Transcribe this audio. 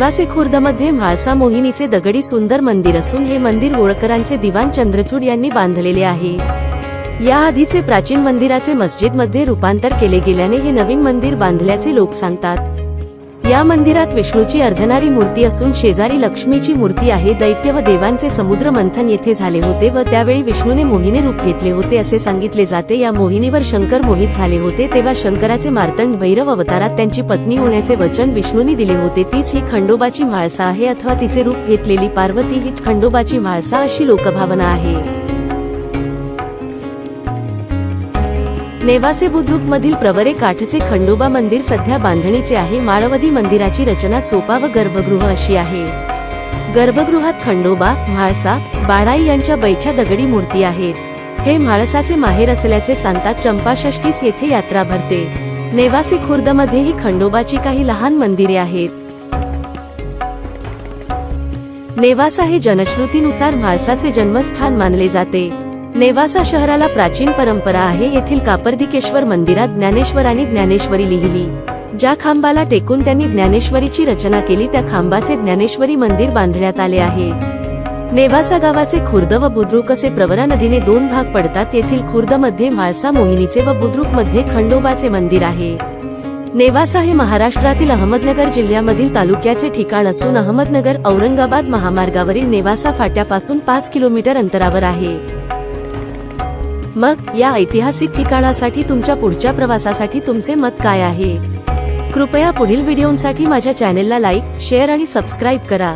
नेपासे खुर्दमध्ये म्हाळसा मोहिनीचे दगडी सुंदर मंदिर असून हे मंदिर होळकरांचे दिवाण चंद्रचूड यांनी बांधलेले आहे. या आधीचे प्राचीन मंदिराचे मस्जिदमध्ये रूपांतर केले गेल्याने हे नवीन मंदिर बांधल्याचे लोक सांगतात. या मंदिरात विष्णूची अर्धनारी मूर्ती असून शेजारी लक्ष्मीची मूर्ती आहे. दैत्य व देवांचे समुद्र मंथन येथे झाले होते व त्यावेळी विष्णूने मोहिनी रूप घेतले होते असे सांगितले जाते. या मोहिनीवर शंकर मोहित झाले होते. तेव्हा शंकराचे मार्तंड भैरव अवतारात त्यांची पत्नी होण्याचे वचन विष्णूने दिले होते. तीच ही खंडोबाची म्हाळसा आहे अथवा तिचे रूप घेतलेली पार्वती ही खंडोबाची म्हाळसा अशी लोकभावना आहे. नेवासे बुद्रुक मधील प्रवरे काठचे खंडोबा मंदिर सध्या बांधणीचे आहे. माळवदी मंदिराची रचना सोपा व गर्भगृह अशी आहे. गर्भगृहात खंडोबा म्हाळसा बाळाई यांच्या बैठ्या दगडी मूर्ती आहेत. हे म्हाळसाचे माहेर असल्याचे सांगतात चंपाषष्टीस येथे यात्रा भरते. नेवासी खुर्दमध्येही खंडोबाची काही लहान मंदिरे आहेत. नेवासा हे जनश्रुतीनुसार म्हाळसाचे जन्मस्थान मानले जाते. नेवासा शहराला प्राचीन परंपरा आहे येथील कापर्दिकेश्वर मंदिरात ज्ञानेश्वरांनी ज्ञानेश्वरी लिहिली. ज्या खांबाला टेकून त्यांनी ज्ञानेश्वरीची रचना केली त्या खांबाचे ज्ञानेश्वरी मंदिर बांधण्यात आले आहे. नेवासा गावाचे खुर्द व बुद्रुक असे प्रवरा नदीने दोन भाग पडतात येथील खुर्दमध्ये म्हाळसा मोहिनीचे व बुद्रुकमध्ये खंडोबाचे मंदिर आहे. नेवासा हे महाराष्ट्रातील अहमदनगर जिल्ह्यामधील तालुक्याचे ठिकाण असून अहमदनगर औरंगाबाद महामार्गावरील नेवासा फाट्यापासून पाच किलोमीटर अंतरावर आहे. मग या ऐतिहासिक ठिकाणासाठी तुमच्या पुढच्या प्रवासासाठी तुमचे मत काय आहे? कृपया पुढील व्हिडिओंसाठी माझ्या चॅनेलला लाईक शेअर आणि सबस्क्राईब करा.